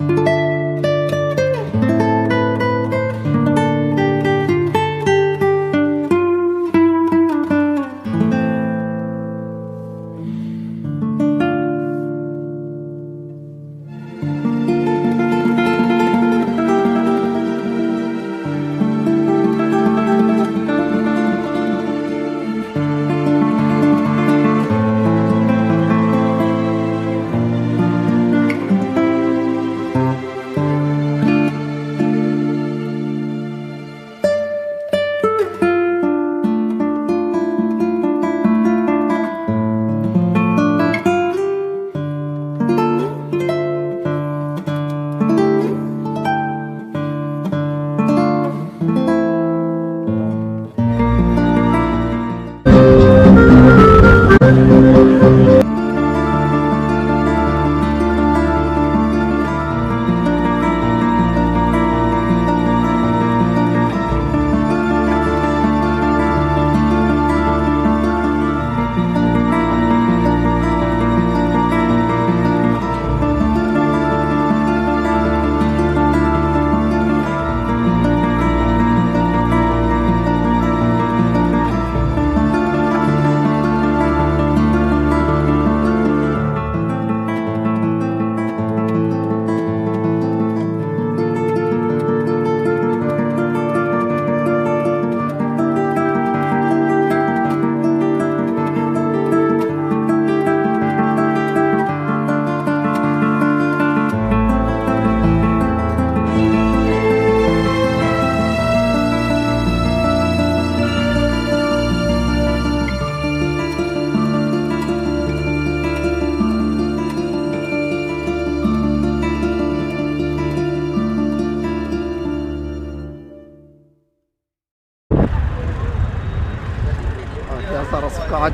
Так,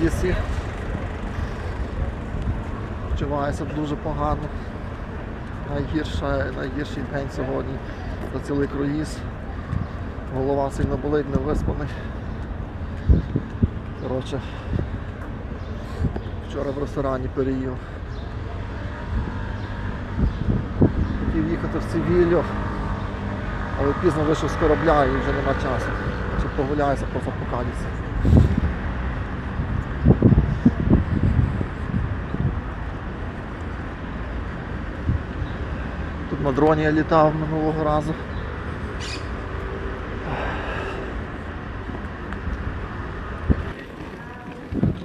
зараз. Почуваюся дуже погано. Найгірше, найгірший день сьогодні за цілий круїз. Голова сильно болить, не виспаний. Коротше, вчора в ресторані переїв. Хотів їхати в Севілью, але пізно вийшов з корабля і вже нема часу. Чи прогуляюся просто по на дроні я літав минулого разу.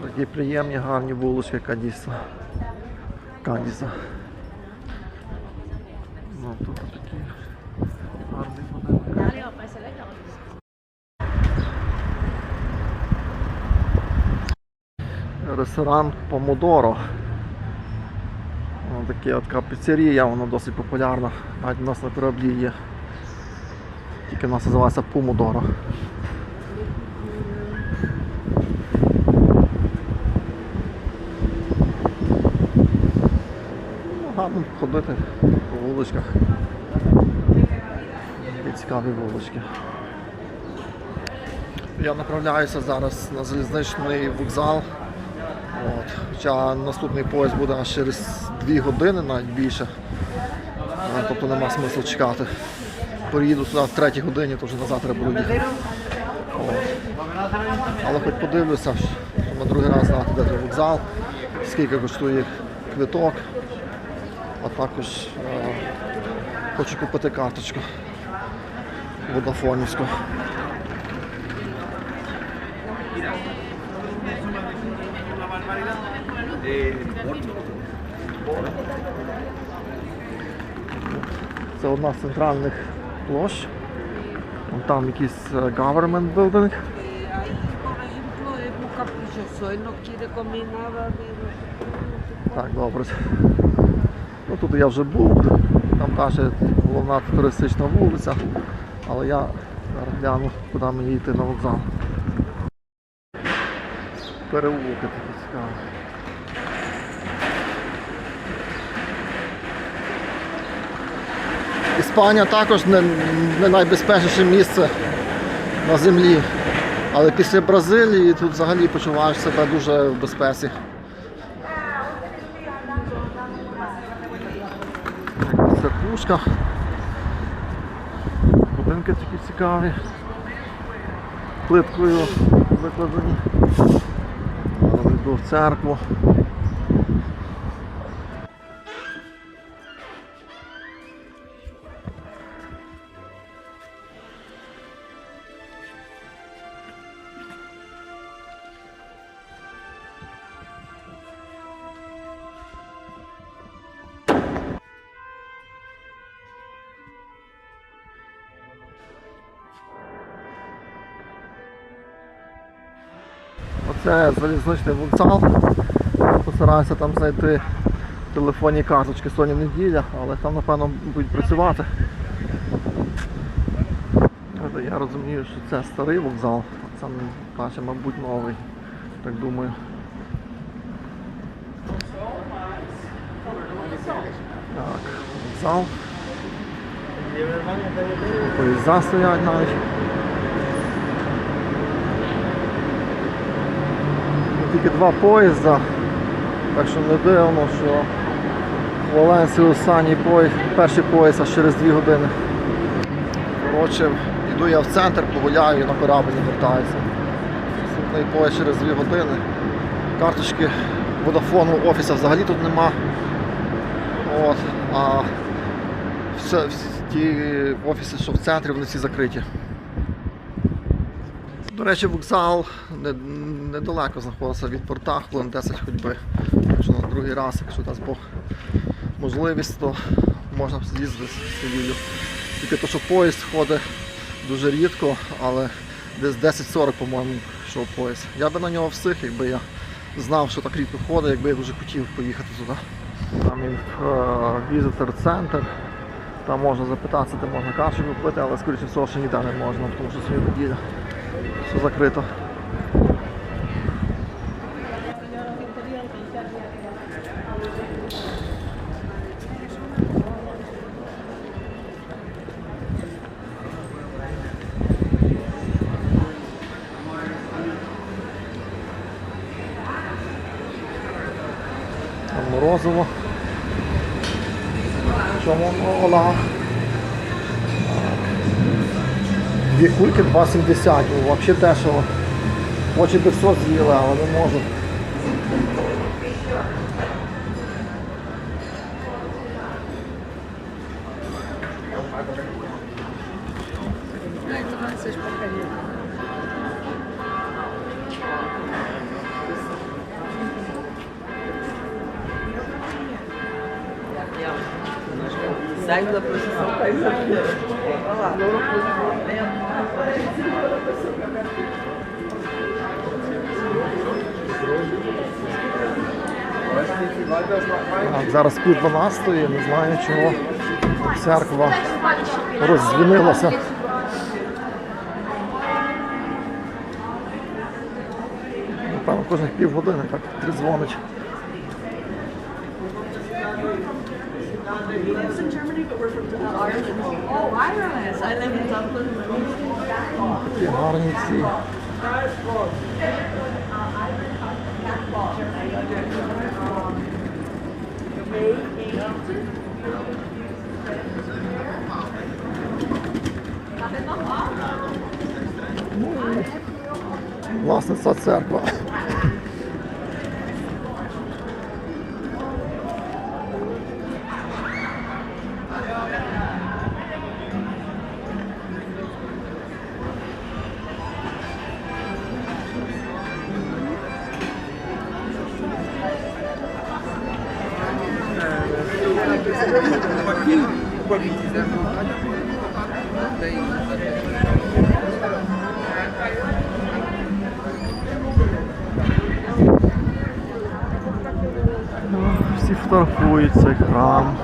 Такі приємні, гарні вулички Кадіса. Кадіса. Ну, тут такі гарні будинки. Ресторан Помодоро. Таке от піцерія, воно досить популярна. Навіть у нас на кораблі є. Тільки в нас називається Помодоро. Ну, гарно ходити по вуличках. Такі цікаві вулички. Я направляюся зараз на залізничний вокзал. От. Хоча наступний поїзд буде через 2 години, навіть більше. Тобто нема смислу чекати. Приїду туди в 3 годині, то вже на завтра буду їхати. Але хоч подивлюся, на другий раз знати, де той вокзал, скільки коштує квиток. А також е, хочу купити карточку водафонівську. Це одна з центральних площ. Вон Там якийсь е, government building. Так, добре. Ну, тут я вже був, там каже головна туристична вулиця, але я зараз гляну, куди мені йти на вокзал. Переулки такі цікаві. Іспанія також не, не найбезпечніше місце на землі. Але після Бразилії тут взагалі почуваєш себе дуже в безпеці. церквушка. Будинки такі цікаві. Плиткою викладені. Йду в церкву. Оце залізничний вокзал. Постараюся там знайти телефонні карточки сьогодні неділя, але там напевно будуть працювати. Але Я розумію, що це старий вокзал, це наче, мабуть, новий. Так думаю. Так, вокзал. Поїзда стоять навіть. Тільки два поїзда, так що не дивно, що в Валенсії останній поїзд, перший поїзд аж через дві години. Коротше, йду я в центр, погуляю і на корабль не вертаюся. Наступний поїзд через дві години. Карточки водофону офісу взагалі тут нема. От, а все, ті офіси, що в центрі, вони всі закриті. До речі, вокзал недалеко знаходиться від порта, хвилин 10 ходьби. Якщо на другий раз, якщо дасть Бог можливість, то можна з'їздити в Sevilla. Тільки то, що поїзд ходить дуже рідко, але десь 10.40, по-моєму, йшов поїзд. Я би на нього встиг, якби я знав, що так рідко ходить, якби я дуже хотів поїхати туди. Там є візитор центр. Там можна запитатися, де можна кашу купити, але скоріше всього ще ніде не можна, тому що сьогодні неділя. Все закрито. Кульки 2,70. Ну, Взагалі дешево. Очі би все з'їли, але не можуть. Saindo da caiu Olha lá. Зараз пів 12 не знаю чого. Церква роздзвінилася. Напевно, кожних півгодини так тридзвонить. He we're from uh, Ireland. Oh, Ireland! I live in Dublin. Такі гарні ці. Власне, ця Всі фотографують цей храм.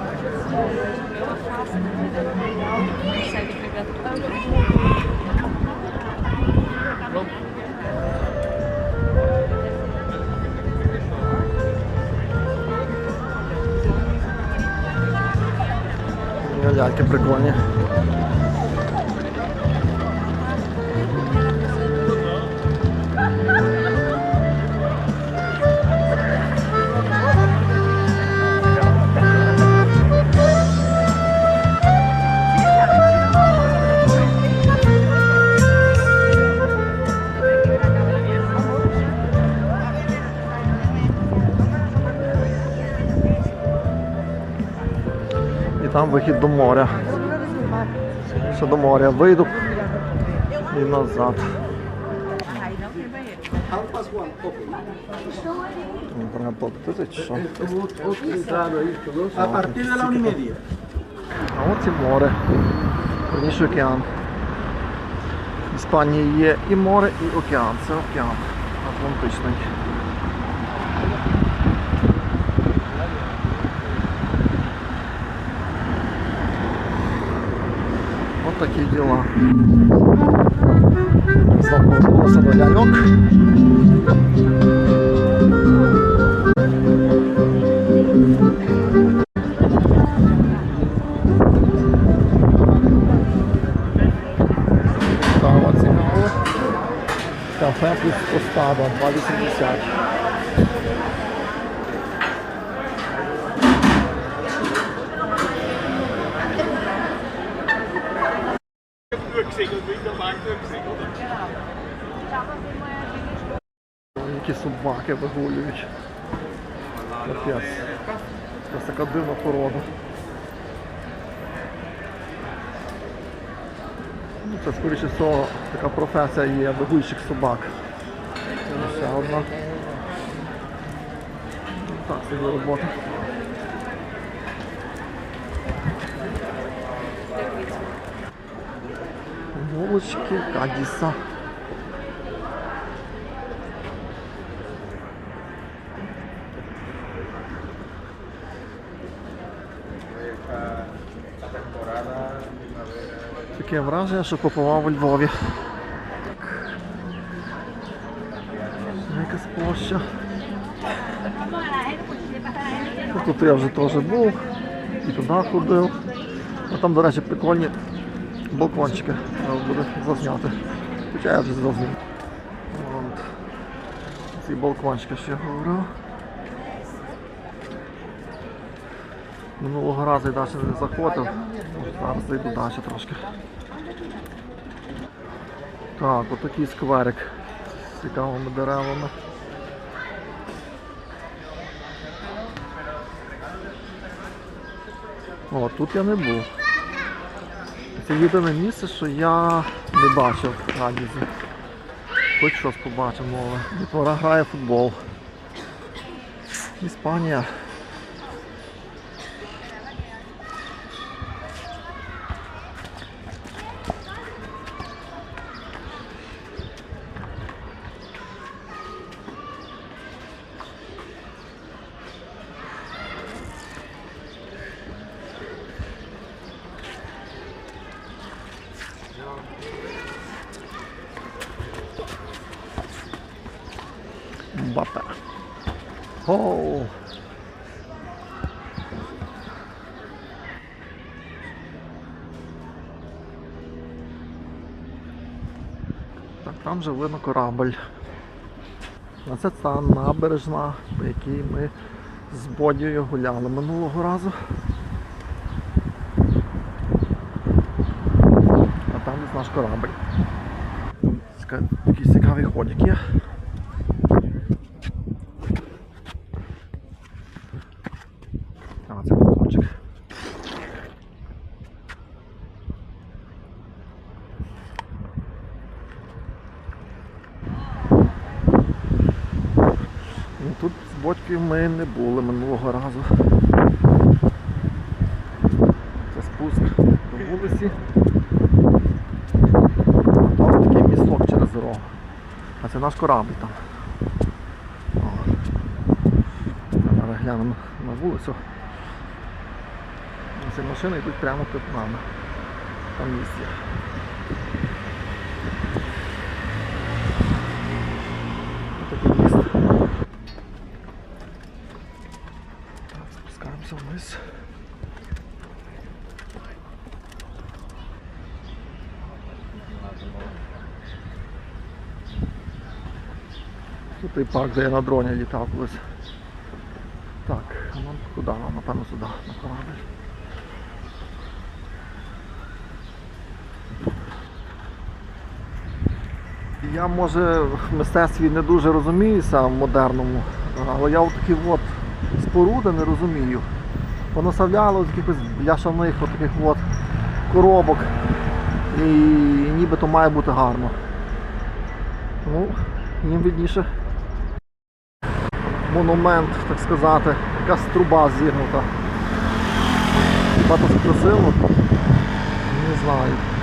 Ляльки прикольні. І там вихід до моря. Ще до моря вийду і назад. Треба платити чи що? А от і море. Верніше океан. В Іспанії є і море, і океан. Це океан Атлантичний. От такі діла. Знову повернулося до ляльок. Кава цікаво. Кафе плюс постава 2,80. Які собаки вигулюють. Капець. Це така дивна порода. Ну, Це, скоріше всього, така професія є вигульщик собак. Ще одна. Так, собі робота. Булочки Кадіса. Таке враження, що купував у Львові. Так. Якась площа. Ну, Тут я вже теж був і туди ходив. А там, до речі, прикольні балкончики треба буде зазняти. Хоча я вже зазняв. Ці балкончики ще говорив. Минулого разу я далі не заходив. Зараз зайду далі трошки. Так, отакий скверик з цікавими деревами. О, тут я не був. Це єдине місце, що я не бачив в Адізі. Хоч щось побачив нове. Дітвора грає футбол. Іспанія. Оу. Так, там же видно корабль. А це та набережна, по якій ми з Бодією гуляли минулого разу. А там наш корабль. Такий цікавий ходик є. А, це балкончик. Ну, тут з бочки ми не були минулого разу. Це спуск до вулиці. Там такий місток через дорогу. А це наш корабль там. Зараз глянемо на вулицю. Ці машини йдуть прямо під нами. Там місце. Спускаємося. Тут той парк, де я на дроні літав колись. Так, а нам куди? Нам, напевно, сюди, на корабль. Я може в мистецтві не дуже розуміюся в модерному, але я в такі от споруди не розумію. Понаставляли з якихось бляшаних от таких от коробок. І нібито має бути гарно. Ну, їм видніше. Монумент, так сказати, якась труба зігнута. Хіба то красиво? Не знаю.